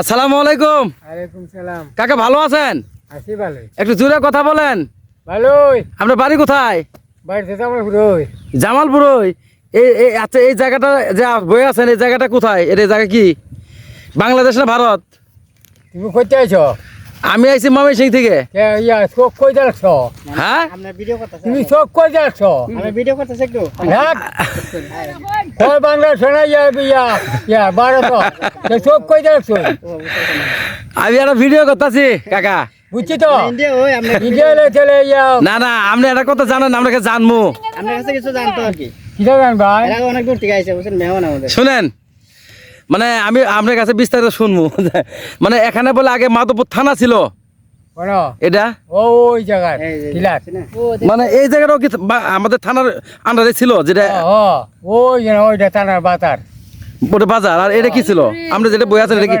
আসসালামু আলাইকুম। আলাইকুম সালাম। কাকা ভালো আছেন? আছি ভালো। একটু জোরে কথা বলেন। ভালোই। আপনার বাড়ি কোথায়? বাড়িতে ঘুরোই জামালপুরই। এই এই আচ্ছা এই জায়গাটা যে বয়ে আছেন এই জায়গাটা কোথায়? এটা জায়গা কি? বাংলাদেশ না ভারত? তুমি কোথায় আইছো? আমি আইছি মামি সিং থেকে ইয়া চোখ কই দেখছ হ্যাঁ? আপনার ভিডিও করতেছে তুমি চোখ কই দেখছ আমি ভিডিও করতেছে একটু। দেখ কই বাংলা শোনা ইয়া ইয়া ইয়া ভারত কে কই দেখছ আমি একটা ভিডিও করতেছি কাকা। বুঝছি তো? চলে ইয়া। না না আপনি একটা কথা জানেন আপনাকে জানব আপনার কাছে কিছু জানতো আর কি। কি জানেন ভাই? অনেক দূর থেকে আইছে বুঝছেন মেহমান আমাদের। শুনেন। মানে আমি আপনার কাছে বিস্তারিত শুনব। মানে এখানে বলে আগে মাধবপুর থানা ছিল। এটা? ওই জায়গায়। এই যে- কিলাস না? মানে এই জায়গাটাও কি আমাদের থানার আন্ডারে ছিল যেটা ওই ওইটা টানার বাতার ওটা বাজার আর এটা কি ছিল? আমরা যেটা বই আছেন এটা কি।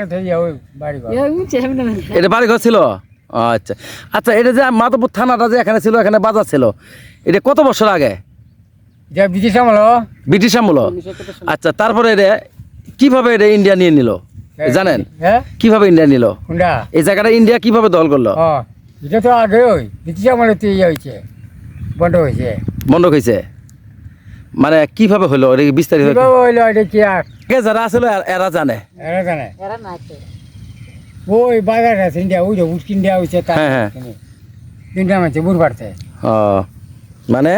এটা বাড়ি ছিল? আচ্ছা। আচ্ছা এটা যে মাধবপুর থানাটা যে এখানে ছিল এখানে বাজার ছিল এটা কত বছর আগে? যে ব্রিটিশ আমল ব্রিটিশ আমল। আচ্ছা তারপরে এটা কীভাবে এটা ইন্ডিয়া নিয়ে নিল? জানেন? হ্যাঁ? কীভাবে ইন্ডিয়া নিল? এই জায়গাটা ইন্ডিয়া কীভাবে দল করল? এটা তো আগে ওই ব্রিটিশ আমলে তো ইয়ে হয়েছে বন্ধ হয়েছে। বন্ধ হয়েছে? মানে কীভাবে হলো? এটা বিস্তারিত কীভাবে হইল এটা কি আর? কে যারা আসলে এরা জানে। এরা জানে। ওই বাজার আছে ইন্ডিয়া ওই যে উস্কিন দেওয়া হয়েছে তার হ্যাঁ, হ্যাঁ। তিনটা মাঝে বুড় পারছে ও মানে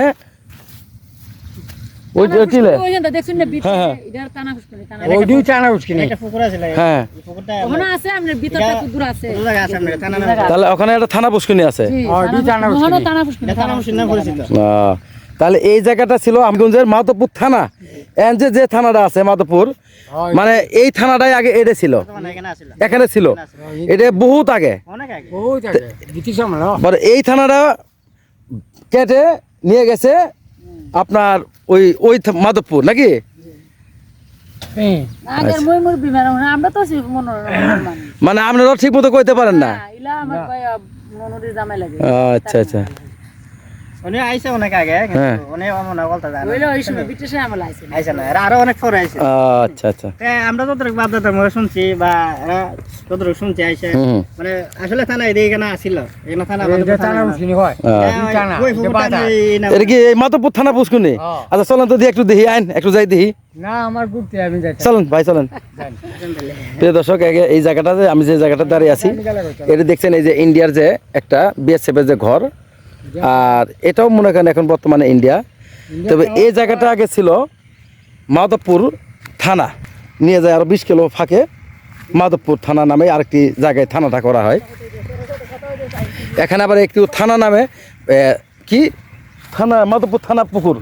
ওই যে টিলে দেখছেন না হ্যাঁ, হ্যাঁ। টানা ফুসকুনি টানা ওই দুই টানা উস্কিনি একটা পুকুর আছে হ্যাঁ। ওখানে আছে আপনার ভিতরটা আছে। তাহলে ওখানে একটা থানা পুষ্কিনি আছে। দুই টানা টানা পরিচিত। তাহলে এই জায়গাটা ছিল আমগঞ্জের মাধবপুর থানা। এন যে যে থানাটা আছে মাধবপুর মানে এই থানাটাই আগে এটা ছিল। এখানে ছিল। এটা বহুত আগে। অনেক আগে। বহুত আগে। ব্রিটিশ আমল মানে এই থানাটা কেটে নিয়ে গেছে আপনার ওই ওই মাধবপুর নাকি? আগের মই মই বিমার আমরা তো আছি মনোর মানুষ মানে। আপনারা ঠিক মতো কইতে পারেন না? ইলা আমার ভাই মনোরে জামাই লাগে। আচ্ছা আচ্ছা। উনি আইছে অনেক আগে কিন্তু হ্যাঁ। উনি বলতে জানে হইল ওই সময় ব্রিটিশে আমল আইছে আইছে না এরা আরও অনেক পরে আইছে। আচ্ছা আচ্ছা। তে আমরা যতটুকু বাপদাদার মুখে শুনছি বা এরা যতটুকু শুনছি আইছে। মানে আসলে থানা এদিকে এখানে আসিল এখানে থানা এটা থানা উস্কিনি হয়। হ্যাঁ, এটা কি এই মাধবপুর থানা পুষ্কুনি? হ্যাঁ। আচ্ছা চলেন তো দিয়ে একটু দেখি আইন একটু যাই দেখি। না আমার ঘুরতে আমি যাই। চলেন ভাই চলেন। প্রিয় দর্শক এই- এই জায়গাটাতে আমি যে জায়গাটা দাঁড়িয়ে আছি এটা দেখছেন এই যে ইন্ডিয়ার যে একটা বিএসএফ এর যে ঘর আর এটাও মনে করেন এখন বর্তমানে ইন্ডিয়া তবে এই জায়গাটা আগে ছিল মাধবপুর থানা। নিয়ে যায় আরও বিশ কিলো ফাঁকে মাধবপুর থানা নামে আরেকটি জায়গায় থানাটা করা হয়। এখানে আবার একটু থানা নামে কি? থানা মাধবপুর থানা পুকুর।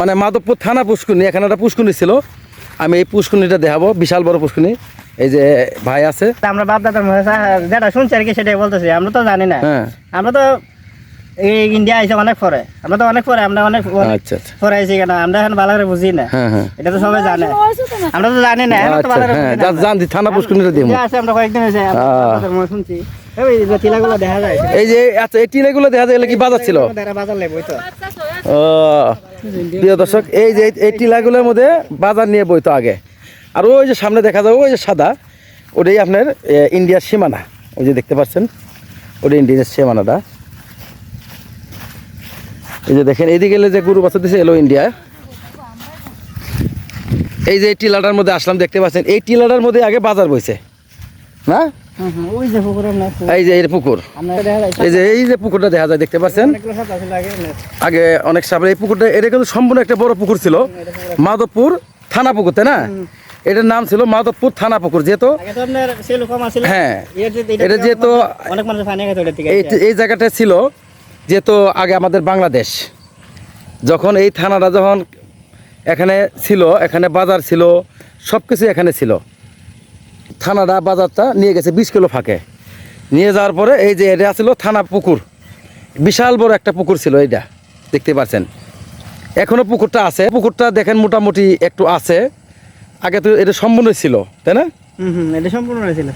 মানে মাধবপুর থানা পুষ্কুনি এখানে একটা পুষ্কুনি ছিল। আমি এই পুষ্কুনিটা দেখাবো বিশাল বড় পুষ্কুনি। এই যে ভাই আছে? আমরা বাপ দাদার যেটা শুনছি আর কি সেটাই বলতেছি। আমরা তো জানি না। হ্যাঁ। আমরা তো এই ইন্ডিয়া আইসে অনেক পরে। আমরা তো অনেক পরে আমরা অনেক অনেক আচ্ছা আচ্ছা। পরে আইসি কেন? আমরা এখন ভালো করে বুঝি না। হ্যাঁ হ্যাঁ। এটা তো সবাই জানে। না। আমরা তো জানি না আমরা তো আচ্ছা ভালো করে হ্যাঁ বুঝি না। থানা পুষ্কুনিটা আসে আমরা কয়েকদিন হয়েছে শুনছি। এই যে দেখা যায়। এই যে আচ্ছা এই টিলাগুলো দেখা যায় কি বাজার ছিল? তারা বাজার লেবো তো। ও প্রিয় দর্শক এই যে এই টিলাগুলোর মধ্যে বাজার নিয়ে বইতো আগে। আর ওই যে সামনে দেখা যাবে ওই যে সাদা ওটাই আপনার ইন্ডিয়ার সীমানা। ওই যে দেখতে পাচ্ছেন ওটা ইন্ডিয়ার সীমানাটা। এই যে দেখেন এইদিকে এলে যে গরু বাচ্চা দিছে এলো ইন্ডিয়া। এই যে টিলাটার মধ্যে আসলাম দেখতে পাচ্ছেন এই টিলাটার মধ্যে আগে বাজার বইছে। না? এই যে এই পুকুর। এই যে এই যে পুকুরটা দেখা যায় দেখতে পাচ্ছেন? সাপ। আগে অনেক সাপের এই পুকুরটা এটা কিন্তু সম্পূর্ণ একটা বড় পুকুর ছিল। মাধবপুর থানা পুকুর তাই না? এটার নাম ছিল মাধবপুর থানা পুকুর যেহেতু হ্যাঁ এটা যেহেতু এই এই জায়গাটা ছিল যেহেতু আগে আমাদের বাংলাদেশ। যখন এই থানাটা যখন এখানে ছিল এখানে বাজার ছিল সব কিছু এখানে ছিল। থানাটা বাজারটা নিয়ে গেছে বিশ কিলো ফাঁকে। নিয়ে যাওয়ার পরে এই যে এটা ছিল থানা পুকুর। বিশাল বড় একটা পুকুর ছিল এইটা দেখতে পাচ্ছেন। এখনও পুকুরটা আছে। পুকুরটা দেখেন মোটামুটি একটু আছে। আগে তো এটা সম্পূর্ণ ছিল তাই না? হুম এটা সম্পূর্ণ ছিল।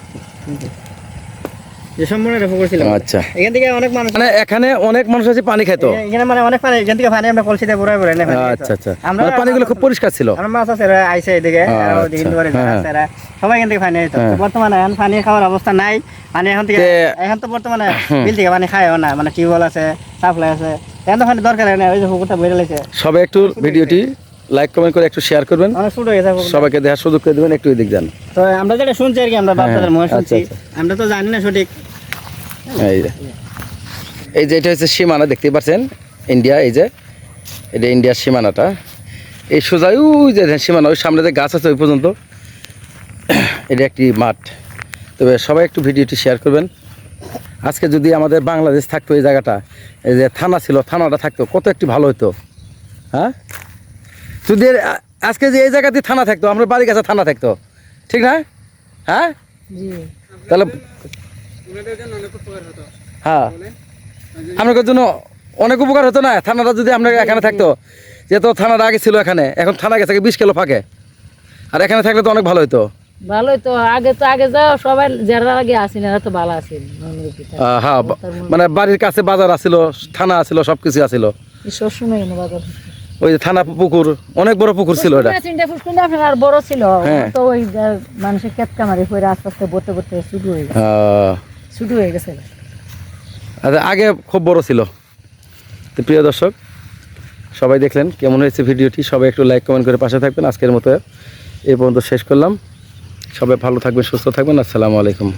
আচ্ছা। এখান থেকে অনেক মানুষ মানে এখানে অনেক মানুষ আছে পানি খাইতো? এখানে মানে অনেক পানি এখান থেকে পানি আমরা কলসিতে পুরাই পুরাই আচ্ছা আচ্ছা। মানে পানিগুলো খুব পরিষ্কার ছিল। আমরা মাছ আছে আইসে এদিকে আর ওদিকে হিন্দু বাড়ি হ্যাঁ। সবাই এখান থেকে পানি হ্যাঁ। বর্তমানে এখন পানি খাওয়ার অবস্থা নাই। পানি এখন থেকে এখন তো বর্তমানে বিল থেকে পানি খায়ও না। মানে টিউবওয়েল আছে সাপ্লাই আছে। এখন তো পানি দরকার হয় ওই যে পুকুরটা বেড়ে সবাই একটু ভিডিওটি লাইক কমেন্ট করে একটু শেয়ার করবেন। হয়ে সবাইকে দেখার সুযোগ করে দেবেন একটু এদিক যান। তো আমরা যেটা শুনছি আর কি আমরা বাচ্চাদের মুখে আচ্ছা, শুনছি। আচ্ছা। আমরা তো জানি না সঠিক। এই যে। এই যে এটা হচ্ছে সীমানা দেখতে পাচ্ছেন? ইন্ডিয়া এই যে। এটা ইন্ডিয়ার সীমানাটা। এই সোজা ওই যে সীমানা ওই সামনে যে গাছ আছে ওই পর্যন্ত। এটা একটি মাঠ। তবে সবাই একটু ভিডিওটি শেয়ার করবেন। আজকে যদি আমাদের বাংলাদেশ থাকতো এই জায়গাটা এই যে থানা ছিল থানাটা থাকতো কত একটি ভালো হতো হ্যাঁ? যদি আজকে যে এই জায়গাতে থানা থাকতো আমরা বাড়ি কাছে থানা থাকতো ঠিক না? হ্যাঁ? তাহলে হ্যাঁ। আপনাদের জন্য অনেক উপকার হতো না? থানাটা যদি আপনার এখানে থাকতো যেহেতু থানাটা আগে ছিল এখানে এখন থানা গেছে বিশ কিলো ফাঁকে। আর এখানে থাকলে তো অনেক ভালো হতো ভালোই তো আগে তো আগে যাও সবাই যারা আগে আসেন এরা তো ভালো আছেন। হ্যাঁ মানে বাড়ির কাছে বাজার আছিল থানা আছিল সব কিছু আছিল সবসময় বাজার ওই যে থানা পুকুর অনেক বড় পুকুর ছিল এটা। তিনটা ফুসকুন্ডা আপনার আর বড় ছিল। হ্যাঁ। তো ওই মানুষের ক্ষেত কামারি করে আস্তে আস্তে বলতে বলতে শুরু হয়ে গেছে। শুরু হয়ে গেছে। আচ্ছা আগে খুব বড় ছিল। তো প্রিয় দর্শক সবাই দেখলেন কেমন হয়েছে ভিডিওটি সবাই একটু লাইক কমেন্ট করে পাশে থাকবেন। আজকের মতো এই পর্যন্ত শেষ করলাম। সবাই ভালো থাকবেন সুস্থ থাকবেন। আসসালামু আলাইকুম।